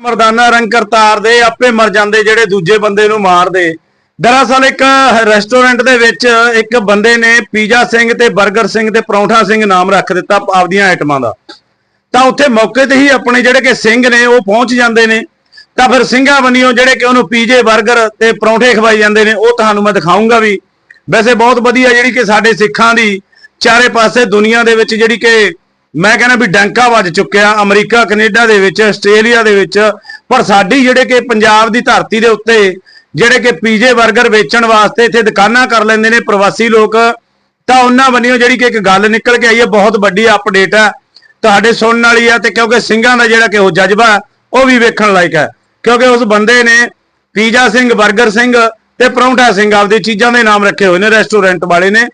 ਮਰਦਾਨਾ ਰੰਗ ਕਰਤਾਰ ਦੇ, ਆਪੇ ਮਰ ਜਾਂਦੇ ਜਿਹੜੇ ਦੂਜੇ ਬੰਦੇ ਨੂੰ ਮਾਰਦੇ। ਦਰਅਸਲ ਇੱਕ ਰੈਸਟੋਰੈਂਟ ਦੇ ਵਿੱਚ ਇੱਕ ਬੰਦੇ ਨੇ ਪੀਜ਼ਾ ਸਿੰਘ ਤੇ 버ਗਰ ਸਿੰਘ ਤੇ ਪਰੌਂਠਾ ਸਿੰਘ ਨਾਮ ਰੱਖ ਦਿੱਤਾ ਆਪਦੀਆਂ ਆਈਟਮਾਂ ਦਾ। ਤਾਂ ਉੱਥੇ ਮੌਕੇ ਤੇ ਹੀ ਆਪਣੇ ਜਿਹੜੇ ਕਿ ਸਿੰਘ ਨੇ, ਉਹ ਪਹੁੰਚ ਜਾਂਦੇ ਨੇ। ਤਾਂ ਫਿਰ ਸਿੰਘਾਂ ਬਣੀਓ ਜਿਹੜੇ ਕਿ ਉਹਨੂੰ ਪੀਜੇ 버ਗਰ ਤੇ ਪਰੌਂਠੇ ਖਵਾਈ ਜਾਂਦੇ ਨੇ, ਉਹ ਤੁਹਾਨੂੰ ਮੈਂ ਦਿਖਾਉਂਗਾ ਵੀ। ਵੈਸੇ ਬਹੁਤ ਵਧੀਆ ਜਿਹੜੀ ਕਿ ਸਾਡੇ ਸਿੱਖਾਂ ਦੀ ਚਾਰੇ ਪਾਸੇ ਦੁਨੀਆ ਦੇ ਵਿੱਚ ਜਿਹੜੀ ਕਿ ਮੈਂ ਕਹਿੰਦਾ ਵੀ ਡੰਕਾ ਵੱਜ ਚੁੱਕਿਆ, ਅਮਰੀਕਾ, ਕੈਨੇਡਾ ਦੇ ਵਿੱਚ, ਆਸਟ੍ਰੇਲੀਆ ਦੇ ਵਿੱਚ, ਪਰ ਸਾਡੀ ਜਿਹੜੇ ਕਿ ਪੰਜਾਬ ਦੀ ਧਰਤੀ ਦੇ ਉੱਤੇ ਜਿਹੜੇ ਕਿ ਪੀਜੇ 버ਗਰ ਵੇਚਣ ਵਾਸਤੇ ਇੱਥੇ ਦੁਕਾਨਾਂ ਕਰ ਲੈਂਦੇ ਨੇ ਪ੍ਰਵਾਸੀ ਲੋਕ, ਤਾਂ ਉਹਨਾਂ ਬੰਨਿਓ ਜਿਹੜੀ ਕਿ ਇੱਕ ਗੱਲ ਨਿਕਲ ਕੇ ਆਈ ਹੈ, ਬਹੁਤ ਵੱਡੀ ਅਪਡੇਟ ਹੈ। ਤੁਹਾਡੇ ਸੁਣਨ ਵਾਲੀ ਆ ਤੇ ਕਿਉਂਕਿ ਸਿੰਘਾਂ ਦਾ ਜਿਹੜਾ ਕਿ ਉਹ ਜਜ਼ਬਾ ਉਹ ਵੀ ਵੇਖਣ ਲਾਇਕ ਹੈ। ਕਿਉਂਕਿ ਉਸ ਬੰਦੇ ਨੇ ਪੀਜਾ ਸਿੰਘ 버ਗਰ ਸਿੰਘ ਤੇ ਪਰੌਂਠਾ ਸਿੰਘ ਆਪਦੀ ਚੀਜ਼ਾਂ ਦੇ ਨਾਮ ਰੱਖੇ ਹੋਏ ਨੇ, ਰੈਸਟੋਰੈਂਟ ਵਾਲੇ ਨੇ।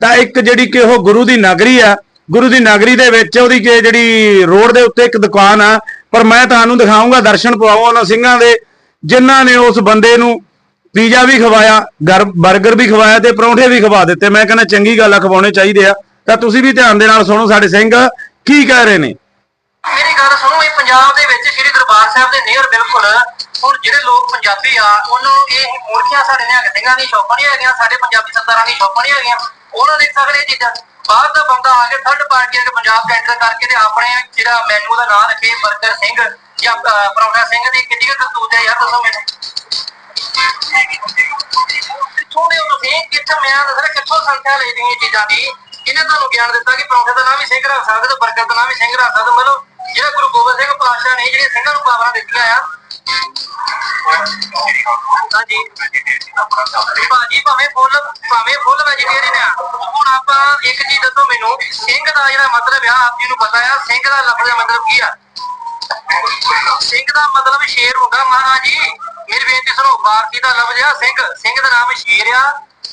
ਤਾਂ ਇੱਕ ਜਿਹੜੀ ਕਿ ਉਹ ਗੁਰੂ ਦੀ ਨਗਰੀ ਆ ਗੁਰੂ ਦੀ ਨਗਰੀ ਦੇ ਵਿੱਚ ਉਹਦੀ ਜਿਹੜੀ ਰੋਡ ਦੇ ਉੱਤੇ ਇੱਕ ਦੁਕਾਨ ਆ, ਪਰ ਮੈਂ ਤੁਹਾਨੂੰ ਦਿਖਾਉਂਗਾ, ਦਰਸ਼ਨ ਪਵਾਉਂ ਉਹਨਾਂ ਸਿੰਘਾਂ ਦੇ, ਜਿਨ੍ਹਾਂ ਨੇ ਉਸ ਬੰਦੇ ਨੂੰ ਪੀਜ਼ਾ ਵੀ ਖਵਾਇਆ 버ਗਰ ਵੀ ਖਵਾਇਆ ਤੇ ਪਰੌਂਠੇ ਵੀ ਖਵਾ ਦਿੱਤੇ। ਮੈਂ ਕਹਿੰਦਾ ਚੰਗੀ ਗੱਲ ਖਵਾਉਣੇ ਚਾਹੀਦੇ ਆ। ਤਾਂ ਤੁਸੀਂ ਵੀ ਧਿਆਨ ਦੇ ਨਾਲ ਸੁਣੋ ਸਾਡੇ ਸਿੰਘ, ਕੀ ਕਹਿ ਰਹੇ ਨੇ? ਮੇਰੀ ਗੱਲ ਸੁਣੋ, ਇਹ ਪੰਜਾਬ ਦੇ ਵਿੱਚ ਸ੍ਰੀ ਦਰਬਾਰ ਸਾਹਿਬ ਦੇ ਨੇੜ ਬਿਲਕੁਲ, ਹੁਣ ਜਿਹੜੇ ਲੋਕ ਪੰਜਾਬੀ ਆ, ਉਹਨੂੰ ਇਹ ਮੂਰਖੀਆਂ ਸਾਡੇ ਨਿਹੰਗ ਸਿੰਘਾਂ ਦੀ ਸ਼ੌਪਾਂ ਨਹੀਂ ਹੈਗੀਆਂ, ਸਾਡੇ ਪੰਜਾਬੀ ਸਰਦਾਰਾਂ ਦੀ ਸ਼ੌਪਾਂ ਨਹੀਂ ਹੈਗੀਆਂ, ਉਹਨਾਂ ਨੇ ਸਕਦੇ ਚੀਜ਼ਾਂ ਬਾਹਰ ਦਾ ਬੰਦਾ ਆ ਕੇ ਥਰਡ ਪਾਰਟੀ ਆ ਕੇ ਪੰਜਾਬ ਚ ਕਰਕੇ ਤੇ ਆਪਣੇ ਜਿਹੜਾ ਮੈਨੂ ਦਾ ਨਾਮ ਰੱਖੇ ਬਰਗਰ ਸਿੰਘ ਜਾਂ ਪਰੌਂਠਾ ਸਿੰਘ ਦੀ ਕਿੰਨੀ ਕੁ ਕਰਤੂਤ ਹੈ ਯਾਰ ਦੱਸੋ ਮੈਨੂੰ। ਕਿੱਥੋਂ ਦੇ ਤੁਸੀਂ? ਕਿੱਥੇ ਮੈਂ ਦੱਸਣਾ ਕਿੱਥੋਂ ਸੰਖਿਆ ਲਈ ਦੀਆਂ ਚੀਜ਼ਾਂ ਦੀ? ਇਹਨੇ ਤੁਹਾਨੂੰ ਗਿਆਨ ਦਿੱਤਾ ਕਿ ਪਰੌਂਠੇ ਦਾ ਨਾਮ ਵੀ ਸਿੰਘ ਰੱਖ ਸਕਦੇ ਤੇ ਬਰਗਰ ਦਾ ਨਾਮ ਵੀ ਸਿੰਘ ਰੱਖ ਸਕਦੇ, ਮਤਲਬ ਜਿਹੜਾ ਗੁਰੂ ਗੋਬਿੰਦ ਸਿੰਘ ਪਾਤਸ਼ਾਹ ਨੇ, ਜਿਹੜੇ ਸਿੰਘਾਂ ਨੂੰ ਪਾਵਰਾਂ ਦਿੱਤੀਆਂ ਆ ਹਾਂਜੀ। ਭਾਜੀ ਭਾਵੇਂ ਫੁੱਲ ਭਾਵੇਂ ਫੁੱਲ ਵੈਜੀਟੇਰੀਅਨ ਆ, ਹੁਣ ਆਪਾਂ ਇੱਕ ਚੀਜ਼ ਦੱਸੋ ਮੈਨੂੰ, ਸਿੰਘ ਦਾ ਜਿਹੜਾ ਮਤਲਬ ਆ, ਆਪ ਜੀ ਨੂੰ ਪਤਾ ਆ, ਸਿੰਘ ਦਾ ਲਫ਼ਜ਼ ਦਾ ਮਤਲਬ ਕੀ ਆ? ਸਿੰਘ ਦਾ ਮਤਲਬ ਸ਼ੇਰ ਹੁੰਦਾ, ਮਹਾਰਾਜ ਜੀ, ਮੇਰੀ ਬੇਨਤੀ ਸੁਣੋ ਬਾਰਤੀ ਦਾ ਲਫ਼ਜ਼ ਆ ਸਿੰਘ ਸਿੰਘ ਦਾ ਨਾਮ ਸ਼ੇਰ ਆ,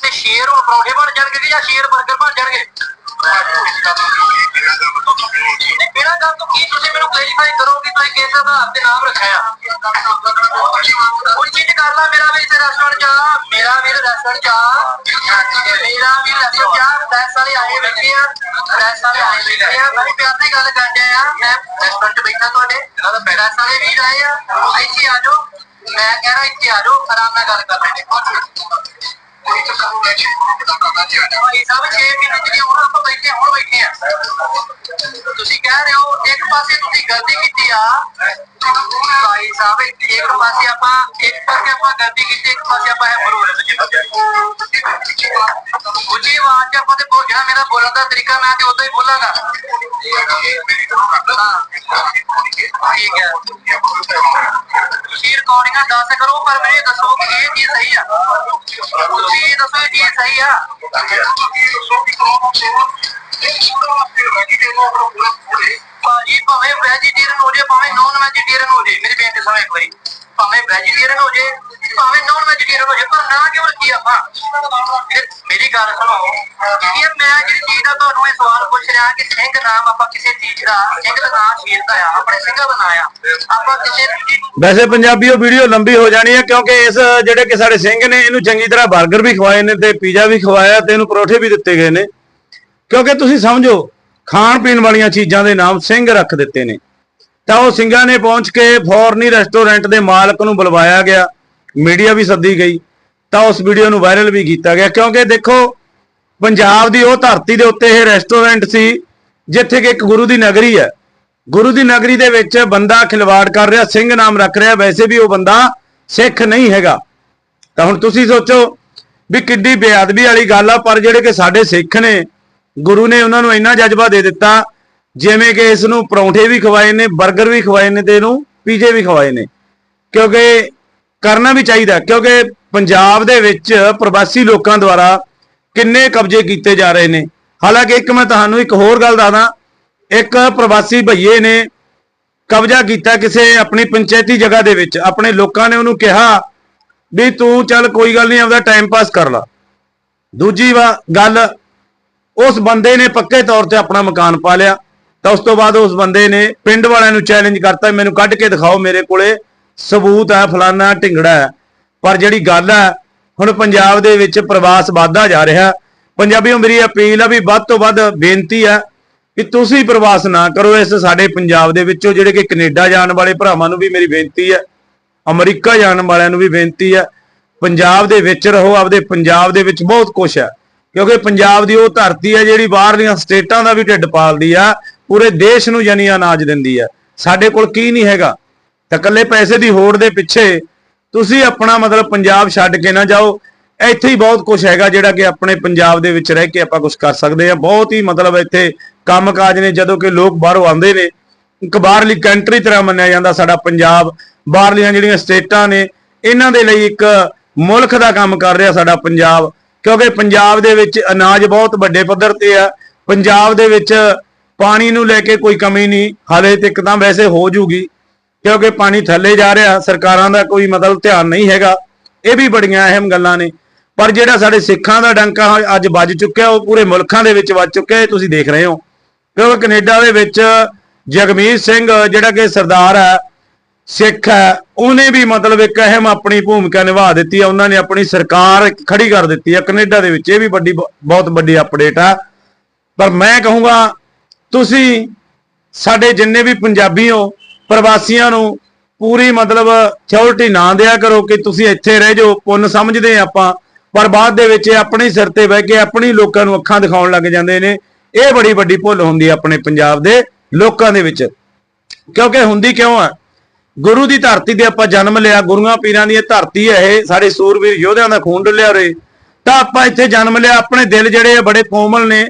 ਤੇ ਸ਼ੇਰ ਹੁਣ ਪਰੌਂਠੇ ਬਣ ਜਾਣਗੇ ਜਾਂ ਸ਼ੇਰ 버ਗਰ ਬਣ ਜਾਣਗੇ? ਬਿਨਾਂ ਗੱਲ ਤੋਂ ਕੀ ਤੁਸੀਂ ਮੈਨੂੰ ਕਲੈਰੀਫਾਈ ਕਰੋ ਕਿ ਤੁਸੀਂ ਕਿਸ ਆਧਾਰ ਤੇ ਨਾਮ ਰੱਖਿਆ ਆ ਉੱਚੀ ਕਰ ਲਾ, ਮੇਰਾ ਵੀ ਰੈਸਟੋਰੈਂਟ ਜਾ ਮੇਰਾ ਵੀ ਰੈਸਟੋਰੈਂਟ ਜਾ ਮੇਰਾ ਵੀ ਰੈਸਟੋਰੈਂਟ ਜਾ ਪ੍ਰੈਸ ਵਾਲੇ ਆਏ ਬੈਠੇ ਆ ਪ੍ਰੈਸ ਵਾਲੇ ਆਏ ਬੈਠੇ ਆ। ਮੈਂ ਪਿਆਰ ਦੀ ਗੱਲ ਕਰਦੇ ਆ, ਮੈਂ ਰੈਸਟੋਰੈਂਟ ਬੈਠਾ ਤੁਹਾਡੇ। ਪ੍ਰੈਸ ਵਾਲੇ ਵੀ ਆਏ ਆ ਇੱਥੇ ਆ ਜਾਓ। ਮੈਂ ਕਹਿ ਰਿਹਾ ਇੱਥੇ ਆ ਜਾਓ, ਆਰਾਮ ਨਾਲ ਗੱਲ ਕਰ ਲੈਣੇ ਕੋਈ ਚੱਕਰ ਨਹੀਂ ਸਭ 6 ਮਹੀਨੇ ਜਿਹੜੀਆਂ ਹੁਣ ਆਪਾਂ ਬੈਠੇ ਹੁਣ ਬੈਠੇ ਆ ਤੁਸੀਂ ਕਹਿ ਰਹੇ ਹੋ ਇੱਕ ਪਾਸੇ ਤੁਸੀਂ ਗਲਤੀ ਕੀਤੀ ਆ ਭਾਈ ਸਾਹਿਬ ਇੱਕ ਪਾਸੇ ਆਪਾਂ ਇੱਕ ਪਾਸੇ ਆਪਾਂ ਗਲਤੀ ਕੀਤੀ ਇੱਕ ਪਾਸੇ ਆਪਾਂ ਹੈ ਬਰੋਲੇ ਉੱਚੀ ਆਵਾਜ਼ 'ਚ ਆਪਾਂ ਤੇ ਬੋਲ ਜਿਹੜਾ ਮੇਰਾ ਬੋਲਣ ਦਾ ਤਰੀਕਾ ਮੈਂ ਤੇ ਉਦਾਂ ਹੀ ਬੋਲਾਂਗਾ ਠੀਕ ਹੈ ਤੁਸੀਂ ਰਿਕਾਰਡਿੰਗਾਂ ਦੱਸ ਕਰੋ ਪਰ ਦੱਸੋ ਕਿ ਇਹ ਚੀਜ਼ ਸਹੀ ਆ ਤੁਸੀਂ ਦੱਸੋ ਇਹ ਚੀਜ਼ ਸਹੀ ਆ ਭਾਜੀ, ਭਾਵੇਂ ਵੈਜੀਟੇਰੀਅਨ ਹੋ ਜੇ ਭਾਵੇਂ ਨਾਨ ਵੈਜੀਟੇਰੀਅਨ ਹੋ ਜੇ ਮੇਰੀ ਬੇਨਤੀ ਸੁਣੋ ਇੱਕ ਵਾਰੀ। ਭਾਵੇਂ ਵੈਜੀਟੇਰੀਅਨ ਹੋ ਜੇ ਭਾਵੇਂ ਨਾਨ ਵੈਜੀਟੇਰੀਅਨ ਹੋ ਜੇ ਪਰ ਨਾ ਕਿਉਂ ਰੱਖੀ ਆਪਾਂ? ਫਿਰ ਮੇਰੀ ਗੱਲ ਸੁਣੋ ਇਹ ਮੈਂ ਜਿਹੜੀ ਚੀਜ਼ ਦਾ ਤੁਹਾਨੂੰ ਇਹ ਸਵਾਲ ਪੁੱਛ ਰਿਹਾ ਕਿ ਸਿੰਘ ਨਾਮ ਆਪਾਂ ਕਿਸੇ ਚੀਜ਼ ਦਾ, ਸਿੰਘ ਦਾ ਨਾਮ ਸ਼ੇਰ ਆ, ਆਪਣੇ ਸਿੰਘਾਂ ਦਾ ਨਾਮ ਆ। ਆਪਾਂ ਕਿਸੇ ਚੀਜ਼ ਨੂੰ ਵੈਸੇ ਵੀਡੀਓ ਲੰਬੀ ਹੋ ਜਾਣੀ ਹੈ, ਕਿਉਂਕਿ ਇਸ ਜਿਹੜੇ ਕਿ ਸਾਡੇ ਸਿੰਘ ਨੇ, ਇਹਨੂੰ ਚੰਗੀ ਤਰ੍ਹਾਂ 버ਗਰ ਵੀ ਖਵਾਏ ਨੇ ਤੇ ਪੀਜ਼ਾ ਵੀ ਖਵਾਇਆ ਤੇ ਇਹਨੂੰ ਪਰੌਠੇ ਵੀ ਦਿੱਤੇ ਗਏ ਨੇ। ਕਿਉਂਕਿ ਤੁਸੀਂ ਸਮਝੋ, ਖਾਣ ਪੀਣ ਵਾਲੀਆਂ ਚੀਜ਼ਾਂ ਦੇ ਨਾਮ ਸਿੰਘ ਰੱਖ ਦਿੱਤੇ ਨੇ। ਤਾਂ ਉਹ ਸਿੰਘਾਂ ਨੇ ਪਹੁੰਚ ਕੇ ਫੋਰਨੀ ਰੈਸਟੋਰੈਂਟ ਦੇ ਮਾਲਕ ਨੂੰ ਬੁਲਵਾਇਆ ਗਿਆ। ਮੀਡੀਆ ਵੀ ਸੱਦੀ ਗਈ, ਤਾਂ ਉਸ ਵੀਡੀਓ ਨੂੰ ਵਾਇਰਲ ਵੀ ਕੀਤਾ ਗਿਆ, ਕਿਉਂਕਿ ਦੇਖੋ, ਪੰਜਾਬ ਦੀ ਉਹ ਧਰਤੀ ਦੇ ਉੱਤੇ ਇਹ ਰੈਸਟੋਰੈਂਟ ਸੀ, ਜਿੱਥੇ ਕਿ ਇੱਕ ਗੁਰੂ ਦੀ ਨਗਰੀ ਹੈ। ਗੁਰੂ ਦੀ ਨਗਰੀ ਦੇ ਵਿੱਚ ਬੰਦਾ ਖਿਲਵਾੜ ਕਰ ਰਿਹਾ, ਸਿੰਘ ਨਾਮ ਰੱਖ ਰਿਹਾ, ਵੈਸੇ ਵੀ ਉਹ ਬੰਦਾ ਸਿੱਖ ਨਹੀਂ ਹੈਗਾ। ਤਾਂ ਹੁਣ ਤੁਸੀਂ ਸੋਚੋ ਵੀ ਕਿੱਡੀ ਬੇਅਦਬੀ ਵਾਲੀ ਗੱਲ ਆ, ਪਰ ਜਿਹੜੇ ਕਿ ਸਾਡੇ ਸਿੱਖ ਨੇ, ਗੁਰੂ ਨੇ ਉਹਨਾਂ ਨੂੰ ਇੰਨਾ ਜਜ਼ਬਾ ਦੇ ਦਿੱਤਾ, ਜਿਵੇਂ ਕਿ ਇਸ ਨੂੰ ਪਰੌਂਠੇ ਵੀ ਖਵਾਏ ਨੇ 버ਗਰ ਵੀ ਖਵਾਏ ਨੇ ਤੇ ਇਹਨੂੰ ਪੀਜੇ ਵੀ ਖਵਾਏ ਨੇ। ਕਿਉਂਕਿ ਕਰਨਾ ਵੀ ਚਾਹੀਦਾ, ਕਿਉਂਕਿ ਪੰਜਾਬ ਦੇ ਵਿੱਚ ਪ੍ਰਵਾਸੀ ਲੋਕਾਂ ਦੁਆਰਾ ਕਿੰਨੇ ਕਬਜ਼ੇ ਕੀਤੇ ਜਾ ਰਹੇ ਨੇ। ਹਾਲਾਂਕਿ ਇੱਕ ਮੈਂ ਤੁਹਾਨੂੰ ਇੱਕ ਹੋਰ ਗੱਲ ਦੱਸਦਾ, ਇੱਕ ਪ੍ਰਵਾਸੀ ਭਈਏ ਨੇ ਕਬਜ਼ਾ ਕੀਤਾ ਕਿਸੇ ਆਪਣੀ ਪੰਚਾਇਤੀ ਜਗ੍ਹਾ ਦੇ ਵਿੱਚ, ਆਪਣੇ ਲੋਕਾਂ ਨੇ ਉਹਨੂੰ ਕਿਹਾ ਵੀ ਤੂੰ ਚੱਲ ਕੋਈ ਗੱਲ ਨਹੀਂ, ਆਪਦਾ ਟਾਈਮ ਪਾਸ ਕਰ ਲਾ। ਦੂਜੀ ਵਾ ਗੱਲ, ਉਸ ਬੰਦੇ ਨੇ ਪੱਕੇ ਤੌਰ ਤੇ ਆਪਣਾ ਮਕਾਨ ਪਾ ਲਿਆ, ਤਾਂ ਉਸ ਤੋਂ ਬਾਅਦ ਉਸ ਬੰਦੇ ਨੇ ਪਿੰਡ ਵਾਲਿਆਂ ਨੂੰ ਚੈਲੰਜ ਕਰਤਾ, ਮੈਨੂੰ ਕੱਢ ਕੇ ਦਿਖਾਓ ਮੇਰੇ ਕੋਲੇ। ਸਬੂਤ ਹੈ, ਫਲਾਨਾ ਢਿੰਗੜਾ ਹੈ। ਪਰ ਜਿਹੜੀ ਗੱਲ ਹੈ, ਹੁਣ ਪੰਜਾਬ ਦੇ ਵਿੱਚ ਪ੍ਰਵਾਸ ਵਾਧਾ ਜਾ ਰਿਹਾ। ਪੰਜਾਬੀਓ, ਮੇਰੀ ਅਪੀਲ ਆ ਵੀ ਵੱਧ ਤੋਂ ਵੱਧ ਬੇਨਤੀ ਆ ਕਿ ਤੁਸੀਂ ਪ੍ਰਵਾਸ ਨਾ ਕਰੋ ਇਸ ਸਾਡੇ ਪੰਜਾਬ ਦੇ ਵਿੱਚੋਂ, ਜਿਹੜੇ ਕਿ ਕੈਨੇਡਾ ਜਾਣ ਵਾਲੇ ਭਰਾਵਾਂ ਨੂੰ ਵੀ ਮੇਰੀ ਬੇਨਤੀ ਹੈ, ਅਮਰੀਕਾ ਜਾਣ ਵਾਲਿਆਂ ਨੂੰ ਵੀ ਬੇਨਤੀ ਹੈ, ਪੰਜਾਬ ਦੇ ਵਿੱਚ ਰਹੋ, ਆਪਦੇ ਪੰਜਾਬ ਦੇ ਵਿੱਚ ਬਹੁਤ ਕੁਝ ਹੈ। ਕਿਉਂਕਿ ਪੰਜਾਬ ਦੀ ਉਹ ਧਰਤੀ ਹੈ ਜਿਹੜੀ ਬਾਹਰਲੀਆਂ ਸਟੇਟਾਂ ਦਾ ਵੀ ਢਿੱਡ ਪਾਲਦੀ ਆ, ਪੂਰੇ ਦੇਸ਼ ਨੂੰ ਯਾਨੀ ਅਨਾਜ ਦਿੰਦੀ ਆ ਸਾਡੇ ਕੋਲ ਕੀ ਨਹੀਂ ਹੈਗਾ। ਤਾਂ ਇਕੱਲੇ ਪੈਸੇ ਦੀ ਹੋੜ ਦੇ ਪਿੱਛੇ ਤੁਸੀਂ ਆਪਣਾ ਮਤਲਬ ਪੰਜਾਬ ਛੱਡ ਕੇ ਨਾ ਜਾਓ। ਇੱਥੇ ਹੀ ਬਹੁਤ ਕੁਝ ਹੈਗਾ ਜਿਹੜਾ ਕਿ ਆਪਣੇ ਪੰਜਾਬ ਦੇ ਵਿੱਚ ਰਹਿ ਕੇ ਆਪਾਂ ਕੁਝ ਕਰ ਸਕਦੇ ਆ ਬਹੁਤ ਹੀ ਮਤਲਬ ਇੱਥੇ ਕੰਮਕਾਜ ਨੇ, ਜਦੋਂ ਕਿ ਲੋਕ ਬਾਹਰੋਂ ਆਉਂਦੇ ਨੇ। ਇੱਕ ਬਾਹਰਲੀ ਕੰਟਰੀ ਤਰ੍ਹਾਂ ਮੰਨਿਆ ਜਾਂਦਾ ਸਾਡਾ ਪੰਜਾਬ। ਬਾਹਰਲੀਆਂ ਜਿਹੜੀਆਂ ਸਟੇਟਾਂ ਨੇ, ਇਹਨਾਂ ਦੇ ਲਈ ਇੱਕ ਮੁਲਕ ਦਾ ਕੰਮ ਕਰ ਰਿਹਾ ਸਾਡਾ ਪੰਜਾਬ। ਕਿਉਂਕਿ ਪੰਜਾਬ ਦੇ ਵਿੱਚ ਅਨਾਜ ਬਹੁਤ ਵੱਡੇ ਪੱਧਰ ਤੇ ਆ। ਪੰਜਾਬ ਦੇ ਵਿੱਚ ਪਾਣੀ ਨੂੰ ਲੈ ਕੇ ਕੋਈ ਕਮੀ ਨਹੀਂ। ਹਾਲੇ ਤੱਕ ਤਾਂ ਵੈਸੇ ਹੋ ਜੂਗੀ। ਕਿਉਂਕਿ ਪਾਣੀ ਥੱਲੇ ਜਾ ਰਿਹਾ, ਸਰਕਾਰਾਂ ਦਾ ਕੋਈ ਮਤਲਬ ਧਿਆਨ ਨਹੀਂ ਹੈਗਾ। ਇਹ ਵੀ ਬੜੀਆਂ ਅਹਿਮ ਗੱਲਾਂ ਨੇ। ਪਰ ਜਿਹੜਾ ਸਾਡੇ ਸਿੱਖਾਂ ਦਾ ਡੰਕਾ ਅੱਜ ਵੱਜ ਚੁੱਕਿਆ, ਉਹ ਪੂਰੇ ਮੁਲਕਾਂ ਦੇ ਵਿੱਚ ਵੱਜ ਚੁੱਕਿਆ, ਇਹ ਤੁਸੀਂ ਦੇਖ ਰਹੇ ਹੋ। ਕਿਉਂਕਿ ਕੈਨੇਡਾ ਦੇ ਵਿੱਚ ਜਗਮੀਤ ਸਿੰਘ, ਜਿਹੜਾ ਕਿ ਸਰਦਾਰ ਹੈ, ਸਿੱਖ ਹੈ, ਉਹਨੇ ਵੀ ਮਤਲਬ ਇੱਕ ਅਹਿਮ ਆਪਣੀ ਭੂਮਿਕਾ ਨਿਭਾ ਦਿੱਤੀ ਹੈ। ਉਹਨਾਂ ਨੇ ਆਪਣੀ ਸਰਕਾਰ ਖੜੀ ਕਰ ਦਿੱਤੀ ਹੈ। ਕੈਨੇਡਾ ਦੇ ਵਿੱਚ ਇਹ ਵੀ ਵੱਡੀ, ਬਹੁਤ ਵੱਡੀ ਅਪਡੇਟ ਆ ਪਰ ਮੈਂ ਕਹੂੰਗਾ, ਤੁਸੀਂ ਸਾਡੇ ਜਿੰਨੇ ਵੀ ਪੰਜਾਬੀ ਹੋ ਪ੍ਰਵਾਸੀਆਂ ਨੂੰ ਪੂਰੀ ਮਤਲਬ ਸਿਕਿਉਰਿਟੀ ਨਾ ਦਿਆ ਕਰੋ ਕਿ ਤੁਸੀਂ ਇੱਥੇ ਰਹਿ ਜਾਓ, ਪੁੰਨ ਸਮਝਦੇ ਹਾਂ ਆਪਾਂ, ਪਰ ਬਾਅਦ ਦੇ ਵਿੱਚ ਆਪਣੇ ਸਿਰ ਤੇ ਬਹਿ ਕੇ ਆਪਣੀ ਲੋਕਾਂ ਨੂੰ ਅੱਖਾਂ ਦਿਖਾਉਣ ਲੱਗ ਜਾਂਦੇ ਨੇ। ਇਹ ਬੜੀ ਵੱਡੀ ਭੁੱਲ ਹੁੰਦੀ ਹੈ ਆਪਣੇ ਪੰਜਾਬ ਦੇ ਲੋਕਾਂ ਦੇ ਵਿੱਚ। ਕਿਉਂਕਿ ਹੁੰਦੀ ਕਿਉਂ ਆ? ਗੁਰੂ ਦੀ ਧਰਤੀ ਤੇ ਆਪਾਂ ਜਨਮ ਲਿਆ, ਗੁਰੂਆਂ ਪੀਰਾਂ ਦੀ ਇਹ ਧਰਤੀ ਹੈ ਇਹ, ਸਾਡੇ ਸੂਰਵੀਰ ਯੋਧਿਆਂ ਦਾ ਖੂਨ ਡੁੱਲਿਆ ਉਰੇ। ਤਾਂ ਆਪਾਂ ਇੱਥੇ ਜਨਮ ਲਿਆ, ਆਪਣੇ ਦਿਲ ਜਿਹੜੇ ਆ ਬੜੇ ਕੋਮਲ ਨੇ।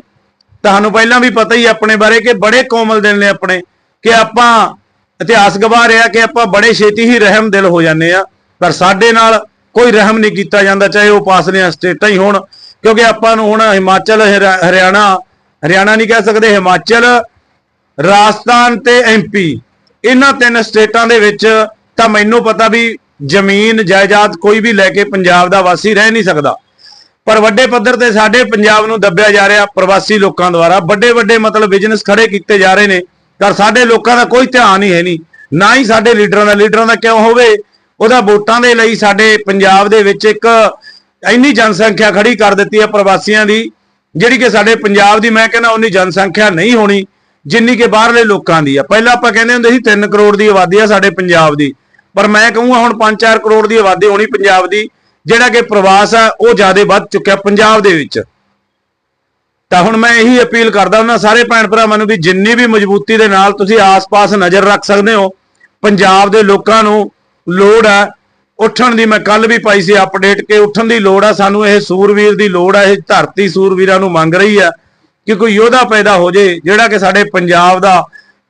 ਤੁਹਾਨੂੰ ਪਹਿਲਾਂ ਵੀ ਪਤਾ ਹੀ ਆਪਣੇ ਬਾਰੇ ਕਿ ਬੜੇ ਕੋਮਲ ਦਿਲ ਨੇ ਆਪਣੇ, ਕਿ ਆਪਾਂ ਇਤਿਹਾਸ ਗਵਾਹ ਰਿਹਾ ਕਿ ਆਪਾਂ ਬੜੇ ਛੇਤੀ ਹੀ ਰਹਿਮ ਦਿਲ ਹੋ ਜਾਂਦੇ ਆ, ਪਰ ਸਾਡੇ ਨਾਲ ਕੋਈ ਰਹਿਮ ਨਹੀਂ ਕੀਤਾ ਜਾਂਦਾ, ਚਾਹੇ ਉਹ ਪਾਸਲੀਆਂ ਸਟੇਟਾਂ ਹੀ ਹੋਣ, ਕਿਉਂਕਿ ਆਪਾਂ ਨੂੰ ਹੁਣ ਹਿਮਾਚਲ, ਹਰਿਆ- ਹਰਿਆਣਾ ਹਰਿਆਣਾ ਨਹੀਂ ਕਹਿ ਸਕਦੇ, ਹਿਮਾਚਲ, ਰਾਜਸਥਾਨ ਤੇ ਐਮਪੀ ਇਹਨਾਂ ਤਿੰਨ ਸਟੇਟਾਂ ਦੇ ਵਿੱਚ ਤਾਂ ਮੈਨੂੰ ਪਤਾ ਵੀ ਜ਼ਮੀਨ, ਜਾਇਦਾਦ ਕੋਈ ਵੀ ਲੈ ਕੇ ਪੰਜਾਬ ਦਾ ਵਾਸੀ ਰਹਿ ਨਹੀਂ ਸਕਦਾ। ਪਰ ਵੱਡੇ ਪੱਧਰ ਤੇ ਸਾਡੇ ਪੰਜਾਬ ਨੂੰ ਦੱਬਿਆ ਜਾ ਰਿਹਾ ਪ੍ਰਵਾਸੀ ਲੋਕਾਂ ਦੁਆਰਾ ਵੱਡੇ ਵੱਡੇ ਮਤਲਬ ਬਿਜ਼ਨਸ ਖੜੇ ਕੀਤੇ ਜਾ ਰਹੇ ਨੇ। ਪਰ ਸਾਡੇ ਲੋਕਾਂ ਦਾ ਕੋਈ ਧਿਆਨ ਹੀ ਹੈ ਨਹੀਂ। ਨਾ ਹੀ ਸਾਡੇ ਲੀਡਰਾਂ ਦਾ। ਲੀਡਰਾਂ ਦਾ ਕਿਉਂ ਹੋਵੇ? ਉਹਦਾ ਵੋਟਾਂ ਦੇ ਲਈ ਸਾਡੇ ਪੰਜਾਬ ਦੇ ਵਿੱਚ ਇੱਕ ਇੰਨੀ ਜਨਸੰਖਿਆ ਖੜੀ ਕਰ ਦਿੱਤੀ ਹੈ ਪ੍ਰਵਾਸੀਆਂ ਦੀ, ਜਿਹੜੀ ਕਿ ਸਾਡੇ ਪੰਜਾਬ ਦੀ, ਮੈਂ ਕਹਿੰਦਾ ਉਨੀ ਜਨਸੰਖਿਆ ਨਹੀਂ ਹੋਣੀ, ਜਿੰਨੀ ਕਿ ਬਾਹਰਲੇ ਲੋਕਾਂ ਦੀ ਆ। ਪਹਿਲਾਂ ਆਪਾਂ ਕਹਿੰਦੇ ਹੁੰਦੇ ਸੀ 3 ਕਰੋੜ ਦੀ ਆਬਾਦੀ ਆ ਸਾਡੇ ਪੰਜਾਬ ਦੀ। ਪਰ ਮੈਂ ਕਹੂੰਗਾ ਹੁਣ 5-4 ਕਰੋੜ ਦੀ ਆਬਾਦੀ ਹੋਣੀ ਪੰਜਾਬ ਦੀ, ਜਿਹੜਾ ਕਿ ਪ੍ਰਵਾਸ ਆ, ਉਹ ਜ਼ਿਆਦਾ ਵੱਧ ਚੁੱਕਿਆ ਪੰਜਾਬ ਦੇ ਵਿੱਚ। ਤਾਂ ਹੁਣ ਮੈਂ ਇਹੀ ਅਪੀਲ ਕਰਦਾ ਉਹਨਾਂ ਸਾਰੇ ਭੈਣ ਭਰਾਵਾਂ ਨੂੰ ਵੀ ਜਿੰਨੀ ਵੀ ਮਜ਼ਬੂਤੀ ਦੇ ਨਾਲ ਤੁਸੀਂ ਆਸ-ਪਾਸ ਨਜ਼ਰ ਰੱਖ ਸਕਦੇ ਹੋ, ਪੰਜਾਬ ਦੇ ਲੋਕਾਂ ਨੂੰ ਲੋੜ ਹੈ, ਉੱਠਣ ਦੀ ਮੈਂ ਕੱਲ ਵੀ ਪਾਈ ਸੀ ਅਪਡੇਟ ਕਿ ਉੱਠਣ ਦੀ ਲੋੜ ਆ, ਸਾਨੂੰ ਇਹ ਸੂਰਵੀਰ ਦੀ ਲੋੜ ਆ, ਇਹ ਧਰਤੀ ਸੂਰਵੀਰਾਂ ਨੂੰ ਮੰਗ ਰਹੀ ਆ ਕਿ ਕੋਈ ਯੋਧਾ ਪੈਦਾ ਹੋ ਜੇ, ਜਿਹੜਾ ਕਿ ਸਾਡੇ ਪੰਜਾਬ ਦਾ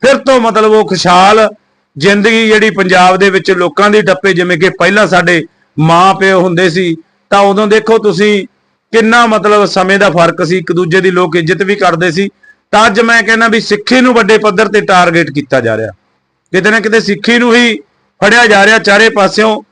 ਫਿਰ ਤੋਂ ਮਤਲਬ ਉਹ ਖੁਸ਼ਹਾਲ ਜ਼ਿੰਦਗੀ ਜਿਹੜੀ ਪੰਜਾਬ ਦੇ ਵਿੱਚ ਲੋਕਾਂ ਦੀ ਟੱਪੇ, ਜਿਵੇਂ ਕਿ ਪਹਿਲਾਂ ਸਾਡੇ ਮਾਂ ਪਿਓ ਹੁੰਦੇ ਸੀ, ਤਾਂ ਉਦੋਂ ਦੇਖੋ ਤੁਸੀਂ ਕਿੰਨਾ ਮਤਲਬ ਸਮੇਂ ਦਾ ਫ਼ਰਕ ਸੀ, ਇੱਕ ਦੂਜੇ ਦੀ ਲੋਕ ਇੱਜ਼ਤ ਵੀ ਕਰਦੇ ਸੀ। ਤਾਂ ਅੱਜ ਮੈਂ ਕਹਿੰਦਾ ਵੀ ਸਿੱਖੀ ਨੂੰ ਵੱਡੇ ਪੱਧਰ ਤੇ ਟਾਰਗੇਟ ਕੀਤਾ ਜਾ ਰਿਹਾ। ਕਿਤੇ ਨਾ ਕਿਤੇ ਸਿੱਖੀ ਨੂੰ ਹੀ ਫੜਿਆ ਜਾ ਰਿਹਾ ਚਾਰੇ ਪਾਸਿਓਂ,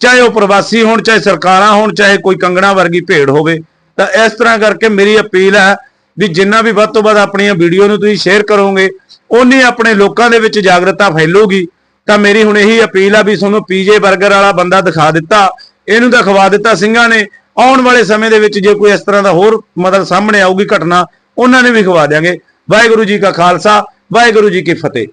ਚਾਹੇ ਉਹ ਪ੍ਰਵਾਸੀ ਹੋਣ, ਚਾਹੇ ਸਰਕਾਰਾਂ ਹੋਣ, ਚਾਹੇ ਕੋਈ ਕੰਗਣਾ ਵਰਗੀ ਭੇੜ ਹੋਵੇ। ਤਾਂ ਇਸ ਤਰ੍ਹਾਂ ਕਰਕੇ ਮੇਰੀ ਅਪੀਲ ਹੈ ਵੀ ਜਿੰਨਾ ਵੀ ਵੱਧ ਤੋਂ ਵੱਧ ਆਪਣੀਆਂ ਵੀਡੀਓ ਨੂੰ ਤੁਸੀਂ ਸ਼ੇਅਰ ਕਰੋਗੇ ਉਨੀ ਆਪਣੇ ਲੋਕਾਂ ਦੇ ਵਿੱਚ ਜਾਗਰਤਾ ਫੈਲੂਗੀ। ਤਾਂ ਮੇਰੀ ਹੁਣ ਇਹੀ ਅਪੀਲ ਆ ਵੀ ਤੁਹਾਨੂੰ ਪੀਜੇ 버ਗਰ ਵਾਲਾ ਬੰਦਾ ਦਿਖਾ ਦਿੱਤਾ, ਇਹਨੂੰ ਤਾਂ ਖਵਾ ਦਿੱਤਾ ਸਿੰਘਾਂ ਨੇ ਆਉਣ ਵਾਲੇ ਸਮੇਂ ਦੇ ਵਿੱਚ ਜੇ ਕੋਈ ਇਸ ਤਰ੍ਹਾਂ ਦਾ ਹੋਰ ਮਤਲਬ ਸਾਹਮਣੇ ਆਊਗੀ ਘਟਨਾ, ਉਹਨਾਂ ਨੇ ਵੀ ਖਵਾ ਦਿਆਂਗੇ। ਵਾਹਿਗੁਰੂ ਜੀ ਕਾ ਖਾਲਸਾ, ਵਾਹਿਗੁਰੂ ਜੀ ਕੀ ਫਤਿਹ।